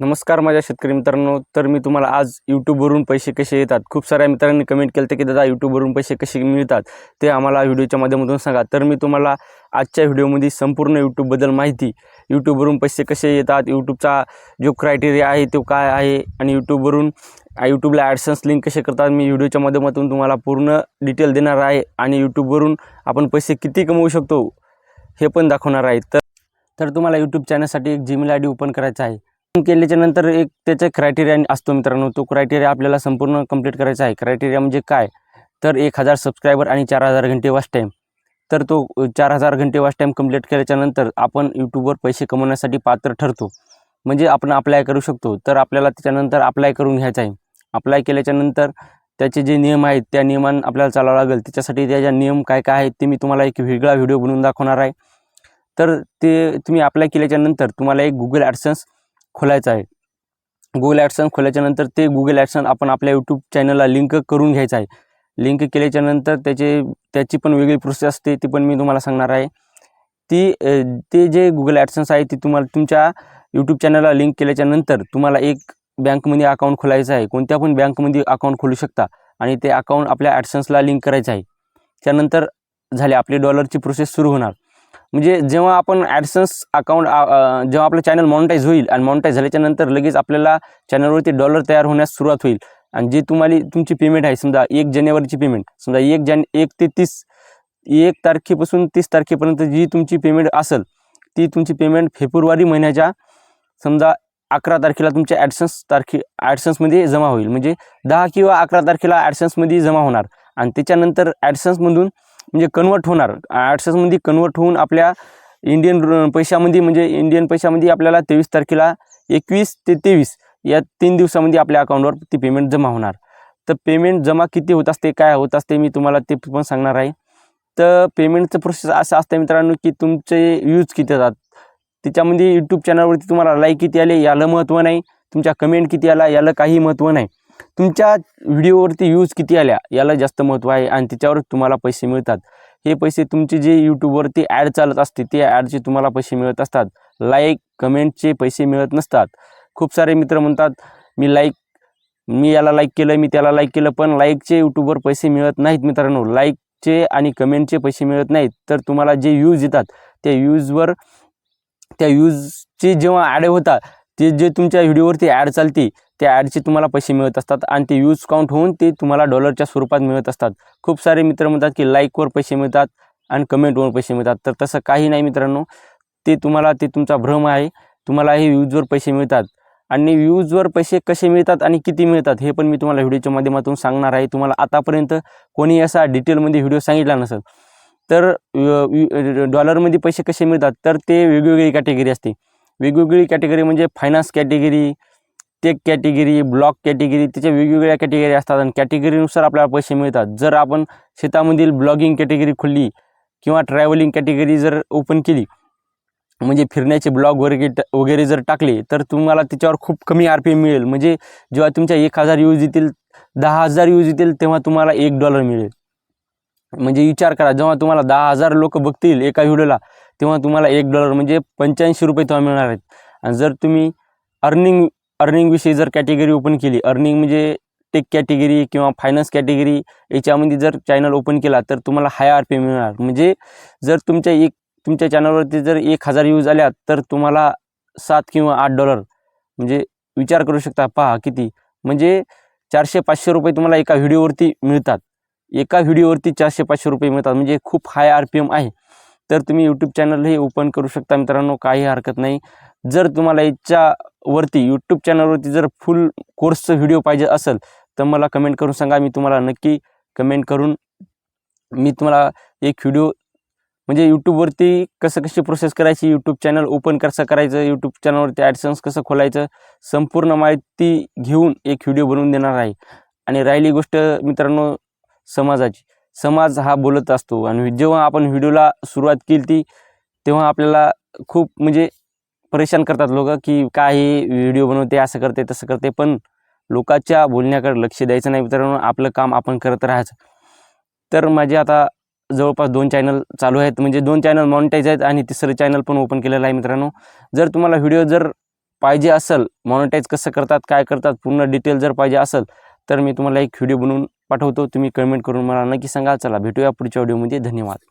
नमस्कार माझ्या शेतकरी मित्रांनो. तर मी तुम्हाला आज यूट्यूबवरून पैसे कसे येतात? खूप साऱ्या मित्रांनी कमेंट केलं की दादा यूट्यूबवरून पैसे कसे मिळतात? ते आम्हाला व्हिडिओच्या माध्यमातून सांगा. तर मी तुम्हाला आजच्या व्हिडिओमध्ये संपूर्ण यूट्यूबबद्दल माहिती यूट्यूबवरून पैसे कसे येतात यूट्यूबचा जो क्रायटेरिया आहे तो काय आहे आणि यूट्यूबवरून यूट्यूबला ॲडसन्स लिंक कसे करतात मी व्हिडिओच्या माध्यमातून तुम्हाला पूर्ण डिटेल देणार आहे आणि यूट्यूबवरून आपण पैसे किती कमवू शकतो हे पण दाखवणार आहे. तर तर तुम्हाला यूट्यूब चॅनलसाठी एक जीमेल आय डी ओपन करायचा आहे. केल्याच्यानंतर एक त्याचा क्रायटेरिया असतो मित्रांनो. तो क्रायटेरिया आपल्याला संपूर्ण कंप्लीट करायचा आहे. क्रायटेरिया म्हणजे काय? तर एक हजार सबस्क्रायबर आणि चार हजार घंटे वॉच टाईम तर तो चार हजार घंटे वॉच टाईम कंप्लीट केल्याच्यानंतर आपण यूट्यूबवर पैसे कमवण्यासाठी पात्र ठरतो. म्हणजे आपण अप्लाय करू शकतो. तर आपल्याला त्याच्यानंतर अप्लाय करून घ्यायचं आहे. अप्लाय केल्याच्यानंतर त्याचे जे नियम आहेत त्या नियमान आपल्याला चालावं लागेल. त्याच्यासाठी त्याच्या नियम काय काय आहेत ते मी तुम्हाला एक वेगळा व्हिडिओ बनवून दाखवणार आहे. तर ते तुम्ही अप्लाय केल्याच्यानंतर तुम्हाला एक गुगल ॲडसन्स खोलायचं आहे. गुगल ॲडसन खोल्याच्यानंतर ते गुगल ॲडसन आपण आपल्या यूट्यूब चॅनलला लिंक करून घ्यायचं आहे. लिंक केल्याच्यानंतर त्याचे त्याची पण वेगळी प्रोसेस असते ती पण मी तुम्हाला सांगणार आहे. ती ते जे गुगल ॲडसन्स आहे ती तुम्हाला तुमच्या यूट्यूब चॅनलला लिंक केल्याच्यानंतर तुम्हाला एक बँकमध्ये अकाउंट खोलायचं आहे. कोणत्या पण बँकमध्ये अकाउंट खोलू शकता आणि ते अकाउंट आपल्या ॲडसन्सला लिंक करायचं आहे. त्यानंतर झाले आपली डॉलरची प्रोसेस सुरू होणार. म्हणजे जेव्हा आपण ॲडसन्स अकाउंट जेव्हा आपलं चॅनल मॉनिटाईज होईल आणि मॉनिटाईज झाल्याच्यानंतर लगेच आपल्याला चॅनलवरती डॉलर तयार होण्यास सुरुवात होईल. आणि जे तुम्हाला तुमची पेमेंट आहे समजा एक जानेवारीची पेमेंट समजा एक जान एक ते तीस एक तारखेपासून तीस तारखेपर्यंत जी तुमची पेमेंट असेल ती तुमची पेमेंट फेब्रुवारी महिन्याच्या समजा अकरा तारखेला तुमच्या ॲडसन्स तारखे ॲडसन्समध्ये जमा होईल. म्हणजे दहा किंवा अकरा तारखेला ॲडसन्समध्ये जमा होणार. आणि त्याच्यानंतर ॲडसन्समधून म्हणजे कन्वर्ट होणार. ॲडसन्समध्ये कन्वर्ट होऊन आपल्या इंडियन पैशामध्ये म्हणजे इंडियन पैशामध्ये आपल्याला तेवीस तारखेला एकवीस ते तेवीस या तीन दिवसामध्ये आपल्या अकाउंटवर ती पेमेंट जमा होणार. तर पेमेंट जमा किती होत असते काय होत असते मी तुम्हाला ते पण सांगणार आहे. तर पेमेंटचं प्रोसेस असं असतं मित्रांनो की तुमचे यूज किती येतात. त्याच्यामध्ये यूट्यूब चॅनलवरती तुम्हाला लाईक किती आले याला महत्त्व नाही. तुमच्या कमेंट किती आला याला काही महत्त्व नाही. तुमच्या व्हिडिओवरती यूज किती आल्या याला जास्त महत्त्व आहे आणि त्याच्यावर तुम्हाला पैसे मिळतात. हे पैसे तुमचे जे यूट्यूबवरती ॲड चालत असते ते ॲडचे तुम्हाला पैसे मिळत असतात. लाईक कमेंटचे पैसे मिळत नसतात. खूप सारे मित्र म्हणतात मी लाईक मी याला लाईक केलं मी त्याला लाईक केलं पण लाईकचे यूट्यूबवर पैसे मिळत नाहीत मित्रांनो. लाईकचे आणि कमेंटचे पैसे मिळत नाहीत. तर तुम्हाला जे यूज येतात त्या यूजवर त्या यूजचे जेव्हा ॲड होतात ते जे तुमच्या व्हिडिओवरती ॲड चालते त्या ॲडचे तुम्हाला पैसे मिळत असतात आणि ते यूज काउंट होऊन ते तुम्हाला डॉलरच्या स्वरूपात मिळत असतात. खूप सारे मित्र म्हणतात की लाईकवर पैसे मिळतात आणि कमेंटवर पैसे मिळतात. तर तसं काही नाही मित्रांनो. ते तुम्हाला ते तुमचा भ्रम आहे. तुम्हाला हे व्ह्यूजवर पैसे मिळतात. आणि व्ह्यूजवर पैसे कसे मिळतात आणि किती मिळतात हे पण मी तुम्हाला व्हिडिओच्या माध्यमातून सांगणार आहे. तुम्हाला आतापर्यंत कोणी असा डिटेलमध्ये व्हिडिओ सांगितला नसेल. तर डॉलरमध्ये पैसे कसे मिळतात? तर ते वेगवेगळी कॅटेगरी असते. वेगवेगळी कॅटेगरी म्हणजे फायनान्स कॅटेगरी प्रत्येक कॅटेगरी ब्लॉक कॅटेगरी त्याच्या वेगवेगळ्या कॅटेगरी असतात आणि कॅटेगरीनुसार आपल्याला पैसे मिळतात. जर आपण शेतामधील ब्लॉगिंग कॅटेगरी खुलली किंवा ट्रॅव्हलिंग कॅटेगरी जर ओपन केली म्हणजे फिरण्याचे ब्लॉग वगैरे वगैरे जर टाकले तर तुम्हाला त्याच्यावर खूप कमी आर पी एम मिळेल. म्हणजे जेव्हा तुमच्या एक हजार यूज येतील दहा हजार यूज येतील तेव्हा तुम्हाला एक डॉलर मिळेल. म्हणजे विचार करा जेव्हा तुम्हाला दहा हजार लोक बघतील एका व्हिडिओला तेव्हा तुम्हाला एक डॉलर म्हणजे पंच्याऐंशी रुपये तेव्हा मिळणार आहेत. आणि जर तुम्ही अर्निंग अर्निंगविषयी जर कॅटेगरी ओपन केली अर्निंग म्हणजे टेक कॅटेगरी किंवा फायनान्स कॅटेगरी याच्यामध्ये जर चॅनल ओपन केला तर तुम्हाला हाय आर पी मिळणार. म्हणजे जर तुमच्या एक तुमच्या चॅनलवरती जर एक हजार यूज आल्या तर तुम्हाला सात किंवा आठ डॉलर म्हणजे विचार करू शकता. पहा किती. म्हणजे चारशे पाचशे रुपये तुम्हाला एका व्हिडिओवरती मिळतात. एका व्हिडिओवरती चारशे पाचशे रुपये मिळतात. म्हणजे खूप हाय आर पी एम आहे. तर तुम्ही यूट्यूब चॅनलही ओपन करू शकता. मित्रांनो काही हरकत नाही. जर तुम्हाला याच्यावरती यूट्यूब चॅनलवरती जर फुल कोर्सचं व्हिडिओ पाहिजे असेल तर मला कमेंट करून सांगा. मी तुम्हाला नक्की कमेंट करून मी तुम्हाला एक व्हिडिओ म्हणजे यूट्यूबवरती कसं कशी प्रोसेस करायची यूट्यूब चॅनल ओपन कसं करायचं यूट्यूब चॅनलवरती ॲडसन्स कसं खोलायचं संपूर्ण माहिती घेऊन एक व्हिडिओ बनवून देणार आहे. आणि राहिली गोष्ट मित्रांनो समाजाची. समाज हा बोलत असतो. आणि जेव्हा आपण व्हिडिओला सुरुवात केली ती तेव्हा आपल्याला खूप म्हणजे परेशान करतात लोक की काय हे व्हिडिओ बनवते असं करते तसं करते. पण लोकांच्या बोलण्याकडे लक्ष द्यायचं नाही मित्रांनो. आपलं काम आपण करत राहायचं. तर माझे आता जवळपास दोन चॅनल चालू आहेत. म्हणजे दोन चॅनल मॉनिटाईज आहेत आणि तिसरं चॅनल पण ओपन केलेलं आहे मित्रांनो. जर तुम्हाला व्हिडिओ जर पाहिजे असेल मॉनिटाईज कसं करतात काय करतात पूर्ण डिटेल जर पाहिजे असेल तर मी तुम्हाला एक व्हिडिओ बनवून पाठवतो. तुम्ही कमेंट करून मला नक्की सांगा. चला भेटूया पुढच्या व्हिडिओमध्ये धन्यवाद.